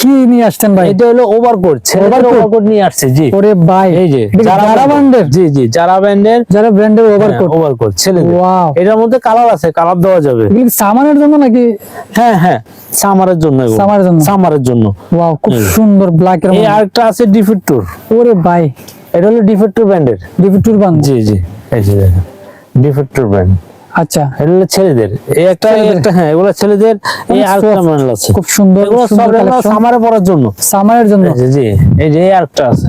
কি নিয়ে আসছেন ভাই? এটা হলো ওভারকোট ছেলেদের ওভারকোট নিয়ে আসছে জি। ওরে ভাই এই যে যারা ব্র্যান্ডের জি জি যারা ব্র্যান্ডের যারা ব্র্যান্ডের ওভারকোট ওভারকোট ছেলেদের। ওয়াও এটার মধ্যে কালার আছে কালার দেওয়া যাবে। এগুলো কি সামানের জন্য নাকি? হ্যাঁ হ্যাঁ সামারের জন্য। সামারের জন্য? সামারের জন্য। ওয়াও খুব সুন্দর ব্ল্যাক এর এই আরেকটা আছে ডিফেক্টর ওরে ভাই। এটা হলো ডিফেক্টর ব্র্যান্ডের ডিভিটুর বান জি জি এই যে ডিফেক্টর ব্র্যান্ড আচ্ছা। এটা হলো ছেলেদের। এই একটা একটা হ্যাঁ এগুলো ছেলেদের এই আরেকটা মডেল আছে। খুব সুন্দর এগুলো সব এগুলো সামারে পরার জন্য। সামারের জন্য? জি এই যে আরেকটা আছে।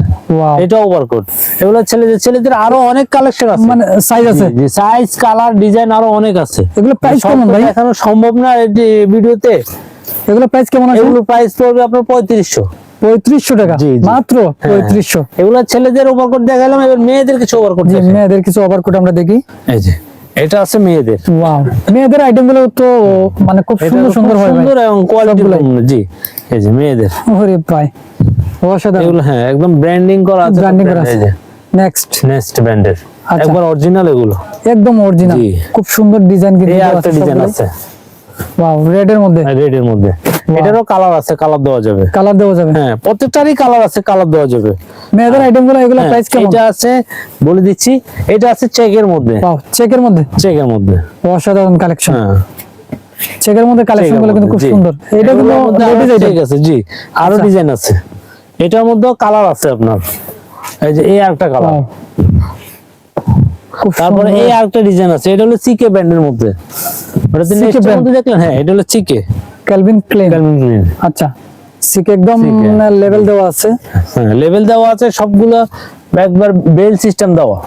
এটা ওভারকোট এগুলো ছেলেদের ছেলেদের আরও অনেক কালেকশন আছে। মানে সাইজ আছে? সাইজ কালার ডিজাইন আরও অনেক আছে। এগুলো প্রাইস সব কেমন ভাই? সম্ভব না এই ভিডিওতে। এগুলো প্রাইস কেমন আছে? এগুলো প্রাইস পড়বে আপনার পঁয়ত্রিশশো। পঁয়ত্রিশশো টাকা? জি, জি। মাত্র হ্যাঁ। পঁয়ত্রিশশো? এগুলো ছেলেদের ওভারকোট দেখালাম এবার মেয়েদের কিছু ওভারকোট জি মেয়েদের কিছু ওভারকোট আমরা দেখি। এই যে। এটা আছে মেয়েদের। ওয়াও মেয়েদের আইটেমগুলো তো মানে খুব সুন্দর সুন্দর হয় সুন্দর এবং কোয়ালিটি। জি এই যে মেয়েদের। ওরে ভাই অসাধারণ। এগুলো হ্যাঁ একদম ব্র্যান্ডিং করা আছে ব্র্যান্ডিং করা আছে। নেক্সট নেক্সট ব্র্যান্ডের। একবার অরিজিনাল এগুলো। একদম অরিজিনাল খুব সুন্দর ডিজাইন কিন্তু ডিজাইন আছে ওয়াও রেড এর মধ্যে। রেড এর মধ্যে। এটারও কালার আছে কালার দেওয়া যাবে। কালার দেওয়া যাবে। হ্যাঁ প্রত্যেকটারই কালার আছে কালার দেওয়া যাবে। মেয়েদের আইটেমগুলো এগুলো হ্যাঁ, প্রাইস কেমন? এটা আছে বলে দিচ্ছি এটা আছে চেকের মধ্যে। চেকের মধ্যে? চেকের মধ্যে। অসাধারণ কালেকশন হ্যাঁ। চেকের মধ্যে কালেকশনগুলো কিন্তু খুব সুন্দর। এটা কিন্তু আইটেম আছে জি। আরও আচ্ছা। ডিজাইন আছে। এটার মধ্যেও কালার আছে আপনার। এই যে এই আরেকটা কালার তারপরে এই আরেকটা ডিজাইন আছে এটা হলো চিকে ব্র্যান্ডের মধ্যে। দেখলেন হ্যাঁ এটা হলো চিকে ক্যালভিন ক্লেন আচ্ছা সিকে একদম লেভেল দেওয়া আছে। হ্যাঁ লেভেল দেওয়া আছে সবগুলো একবার বেল সিস্টেম দেওয়া।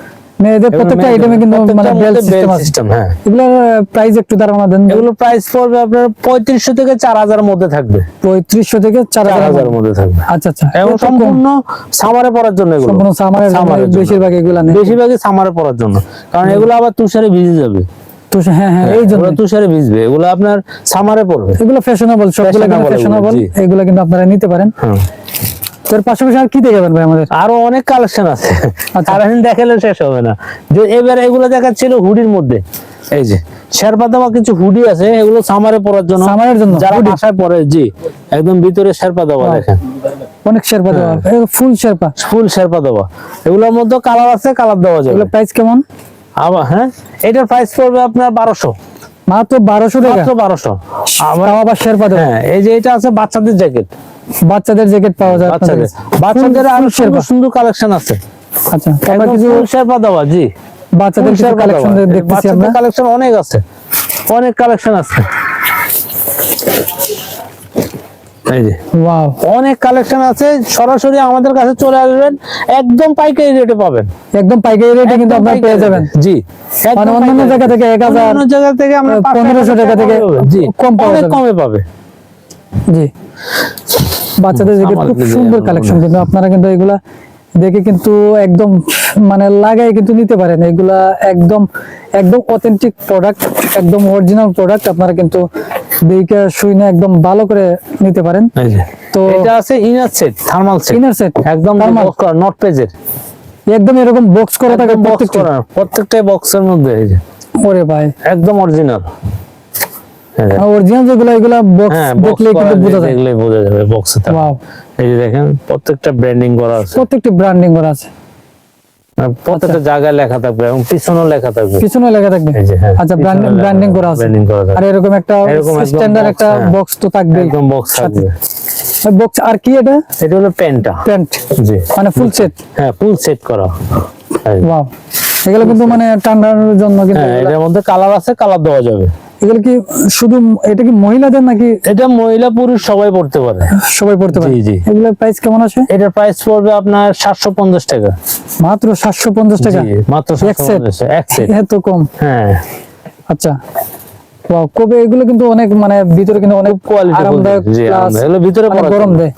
মেয়েদের প্রত্যেকটা আইটেমে কিন্তু মানে বেল সিস্টেম হ্যাঁ। এগুলোর প্রাইস একটু ধারণা দেন। এগুলো প্রাইস পড়বে আপনার পঁয়ত্রিশশো থেকে চার হাজারের মধ্যে থাকবে। পঁয়ত্রিশশো থেকে মধ্যে। থাকবে। আচ্ছা আচ্ছা। এবং সম্পূর্ণ সামারে পড়ার জন্য এগুলো। সম্পূর্ণ। বেশিরভাগ এগুলা নেই। বেশিরভাগই সামারে পড়ার জন্য। কারণ এগুলো আবার তুষারে ভিজে যাবে। হ্যাঁ হ্যাঁ এই জন্য তুষারে ভিজবে এগুলো আপনার সামারে পড়বে। এগুলো ফ্যাশনেবল সবগুলো ফ্যাশনেবল এগুলো কিন্তু আপনারা নিতে পারেন। হ্যাঁ। তোর পাশাপাশি আর কি দেখাবেন ভাই আমাদের? আরও অনেক কালেকশন আছে। আচ্ছা। সারাদিন দেখালে শেষ হবে না। এবার এগুলো দেখাচ্ছিল হুডির মধ্যে। এই যে শেরপা দেওয়া কিছু হুডি আছে এগুলো সামারে পরার জন্য। সামারের জন্য যারা? বাসায় পরে জি একদম ভিতরে শেরপা দেওয়া দেখেন। অনেক শেরপা দেওয়া ফুল শেরপা। ফুল শেরপা দেওয়া এগুলোর মধ্যে কালার আছে কালার দেওয়া এগুলো প্রাইস কেমন? আবার হ্যাঁ? এটার প্রাইস পড়বে আপনার বারোশো। মাত্র বারোশো মাত্র বারোশো। তাও আবার শেরপা হ্যাঁ এই যে এটা আছে বাচ্চাদের জ্যাকেট বাচ্চাদের জ্যাকেট পাওয়া যায় বাচ্চাদের। বাচ্চাদের আরও full সুন্দর সুন্দর কালেকশন আছে। আচ্ছা তারপর কিছু শেরপা দেওয়া জি বাচ্চাদের কিছু কালেকশন দেখতেছি আমরা। কালেকশন অনেক আছে। অনেক কালেকশন আছে। ওয়াও অনেক কালেকশন আছে সরাসরি আমাদের কাছে চলে আসবেন একদম পাইকারি রেটে পাবেন। একদম পাইকারি রেটে কিন্তু আপনারা পেয়ে যাবেন। জি। মানে অন্যান্য জায়গা থেকে rate। 1000 অন্যান্য জায়গা থেকে আমরা 1500 টাকা থেকে জি। কম কমে পাবে। জি। বাচ্চাদের জ্যাকেট খুব সুন্দর কালেকশন কিন্তু আপনারা কিন্তু এগুলা দেখে কিন্তু একদম মানে লাগাই কিন্তু নিতে পারেন। এগুলা একদম একদম অথেন্টিক প্রোডাক্ট একদম অরিজিনাল প্রোডাক্ট আপনারা কিন্তু দেখে শুনে একদম ভালো করে নিতে পারেন। এই যে। তো এটা আছে inner set thermal set inner set একদম? নট পেজের একদম এরকম বক্স করা থাকে বক্স প্রত্যেকটা। করা বক্সের মধ্যে এই যে। ওরে ভাই। একদম অরিজিনাল অরিজিনাল যেগুলো এগুলা বক্স হ্যাঁ box দেখলেই করা কিন্তু বোঝা যায়। দেখলেই বোঝা যাবে বক্সে ওয়াও এই যে দেখেন প্রত্যেকটা ব্র্যান্ডিং করা আছে। প্রত্যেকটি ব্র্যান্ডিং করা আছে। প্রত্যেকটা জায়গায় লেখা থাকবে এবং পিছনেও লেখা থাকবে। পিছনে লেখা থাকবে? এই যে আচ্ছা ব্র্যান্ডিং করা আছে। branding করা থাকবে। আর এরকম একটা স্ট্যান্ডার্ড একটা। বক্স তো থাকবে একদম বক্স থাকবে। বক্স আর কি এটা? এটা হলো প্যান্টটা। প্যান্ট। জি। মানে ফুল সেট হ্যাঁ ফুল সেট করা। ওয়াও এগুলো কিন্তু মানে ঠান্ডার জন্য কিন্তু হ্যাঁ এটার মধ্যে কালার আছে কালার দেওয়া যাবে। এগুলো কি শুধু এটা কি মহিলাদের নাকি এটা মহিলা পুরুষ সবাই পড়তে পারে। সবাই পড়তে পারে? জি, জি। এগুলোর প্রাইস কেমন আছে? এটার প্রাইস পড়বে আপনার সাতশো পঞ্চাশ টাকা। মাত্র সাতশো পঞ্চাশ টাকা? জি, মাত্র এক সাতশো সেট পঞ্চাশ এক সেট এত কম? হ্যাঁ। আচ্ছা। ওয়াও কবে এগুলো কিন্তু অনেক মানে ভিতরে কিন্তু অনেক কোয়ালিটি আরামদায়ক এগুলো ভিতরে গরম দেয়।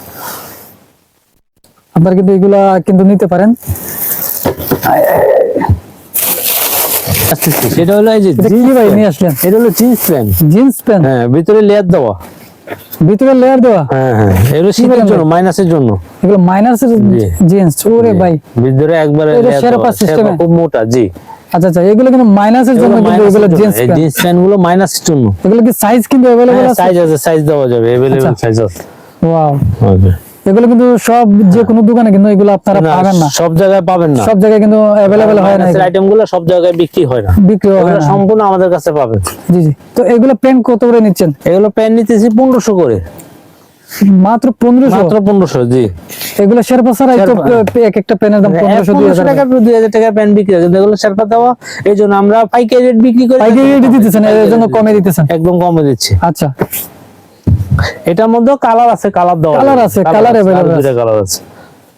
আপনারা কিন্তু এগুলা কিন্তু নিতে পারেন। আচ্ছা, আচ্ছা, সেটা হলো এই যে এটা কি jeans ভাই pant। নিয়ে আসলেন এটা হলো জিন্স প্যান্ট জিন্স প্যান্ট হ্যাঁ ভিতরে লেয়ার দেওয়া ভিতরে লেয়ার দেওয়া হ্যাঁ হ্যাঁ এগুলো শীতের pant জন্য মাইনাসের জন্য এগুলো মাইনাসের জি। জিন্স ওরে জি। ভাই ভিতরে একবারে এটা layer Sherpa দেওয়া। system এ? Sherpa খুব মোটা জি আচ্ছা আচ্ছা এগুলো কিন্তু মাইনাসের জন্য কিন্তু এগুলো জিন্স প্যান্ট জিন্স প্যান্ট গুলো মাইনাসের জন্য এগুলো কি সাইজ কিন্তু अवेलेबल আছে সাইজ আছে সাইজ দেওয়া যাবে अवेलेबल আচ্ছা। সাইজ আছে ওয়াও Okay. এগুলো কিন্তু সব যে কোনো দোকানে কিন্তু এগুলো আপনারা পাবেন না। সব জায়গায় পাবেন না। সব জায়গায় কিন্তু অ্যাভেলেবেল হয় না এগুলো। আইটেমগুলো সব জায়গায় বিক্রি হয় না। বিক্রি হয় না। সম্পূর্ণ আমাদের কাছে পাবেন। জি জি। তো এগুলো পেন কত করে নিচ্ছেন? এগুলো প্যান নিতেছি পনেরোশো করে। মাত্র পনেরোশো? মাত্র পনেরোশো জি। এগুলো শেরপা ছাড়াই তো এক একটা পেনের দাম পনেরোশো দুই পনেরোশো হাজার টাকা। দুই হাজার টাকা প্যান বিক্রি হয়। এগুলো শেরপা দেওয়া এই জন্য আমরা পাইকারি রেট বিক্রি করি পাইকারি রেটে দিতেছেন এর জন্য কমে দিতেছেন। একদম কমে দিচ্ছি। আচ্ছা। এটার মধ্যে কালার আছে কালার দেওয়া যাবে। আছে, Colour colour আছে, আছে। কালার আছে।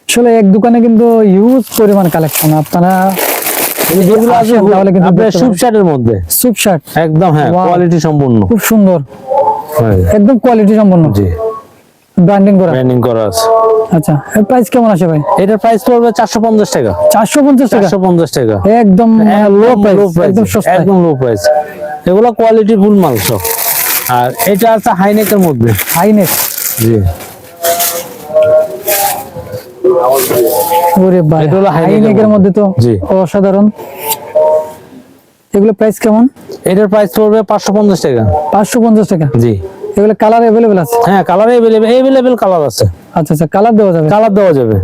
আসলে এক দোকানে কিন্তু হিউজ পরিমাণ কালেকশন আপনারা যেগুলো আছে তাহলে কিন্তু আপনার সুপ শার্টের মধ্যে। সুপ শার্ট একদম হ্যাঁ কোয়ালিটি সম্পূর্ণ। খুব সুন্দর। হ্যাঁ, একদম কোয়ালিটি সম্পন্ন জি। ব্র্যান্ডিং করা। ব্র্যান্ডিং করা আছে। আচ্ছা এর প্রাইস কেমন আসে ভাই? এটার প্রাইস পড়বে চারশো পঞ্চাশ টাকা। চারশো পঞ্চাশ টাকা? চারশো পঞ্চাশ টাকা। একদম লো প্রাইস একদম সস্তা একদম লো প্রাইস এগুলো কোয়ালিটি ফুল মাল সব। আর এটা আছে হাইনেকের মধ্যে। High neck? জি। ওরে ভাই এটা হলো হাইনেকের মধ্যে তো জি। অসাধারণ। এগুলো প্রাইস কেমন? এটার প্রাইস পড়বে পাঁচশো পঞ্চাশ টাকা। পাঁচশো পঞ্চাশ টাকা? জি। এগুলো কালার অ্যাভেলেবেল আছে? হ্যাঁ কালার এভেলেবেল এভেলেবেল কালার আছে। আচ্ছা আচ্ছা কালার দেওয়া যাবে? কালার দেওয়া যাবে।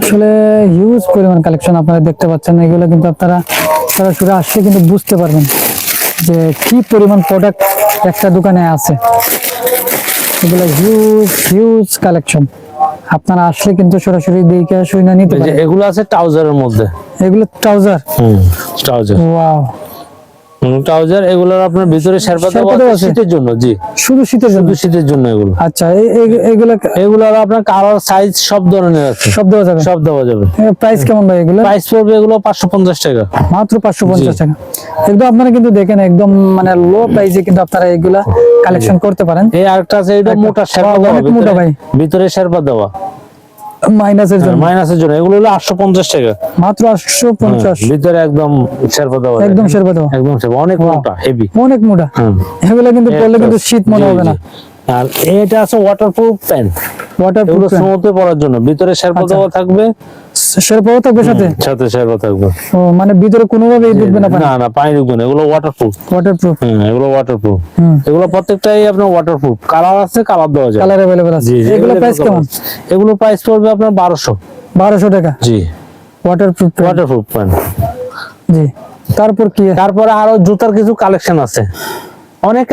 আসলে হিউজ পরিমাণ কালেকশন আপনারা দেখতে পাচ্ছেন। এগুলো কিন্তু আপনারা সরাসরি আসলে কিন্তু বুঝতে পারবেন। যে কি পরিমাণ প্রোডাক্ট একটা দোকানে আছে। এগুলো হিউজ হিউজ কালেকশন আপনারা আসলে কিন্তু সরাসরি দেখে শুনে নিতে এগুলো আছে ট্রাউজারের মধ্যে। এগুলো ট্রাউজার হুম ট্রাউজার ওয়াও ট্রাউজার এগুলোর আপনার ভিতরে শেরপা দেওয়া? শীতের জন্য জি। শুধু শীতের জন্য? শীতের জন্য এগুলো। আচ্ছা এগুলো আপনার কালার সাইজ সব ধরনের আছে। সব দেওয়া যাবে? সব দেওয়া যাবে। প্রাইস কেমন ভাই এগুলো প্রাইস পড়বে এগুলো পাঁচশো পঞ্চাশ টাকা। মাত্র পাঁচশো পঞ্চাশ টাকা। একদম আপনারা কিন্তু দেখেন একদম মানে লো প্রাইসে কিন্তু আপনারা এগুলা কালেকশন করতে পারেন। এই আরেকটা আছে এটা মোটা শেরপা দেওয়া মোটা ভাই। ভিতরে শেরপা দেওয়া। মাইনাসের জন্য। মাইনাসের জন্য এগুলো হলো আটশো পঞ্চাশ টাকা। মাত্র আটশো পঞ্চাশ। হ্যাঁ, ভিতরে একদম শেরপা দাও একদম শেরপা দাও একদম শেরপা অনেক মোটা হেভি অনেক মোটা। এগুলো কিন্তু পরলে কিন্তু শীত মনে হবে না। আর এটা আছে ওয়াটারপ্রুফ প্যান্ট ওয়াটার এগুলো স্নোতে পরার জন্য। ভিতরে শেরপা আচ্ছা। দেওয়া থাকবে শেরপাও থাকবে সাথে? সাথে শেরপা থাকবে। ও মানে ভিতরে ঢুকবে না না না পানি ঢুকবে না এগুলো ওয়াটারপ্রুফ ওয়াটার প্রুফ হ্যাঁ এগুলো ওয়াটারপ্রুফ এগুলো প্রত্যেকটাই আপনার ওয়াটারপ্রুফ কালার আছে কালার দেওয়া যায়। কালার অ্যাভেলেবেল আছে। এগুলো প্রাইস কেমন? এগুলো প্রাইস পড়বে আপনার বারোশো। বারোশো টাকা? জি। ওয়াটার প্রুফ ওয়াটারপ্রুফ প্যান্ট জি। তারপর কি? তারপরে আরও জুতার কিছু কালেকশন আছে। অনেক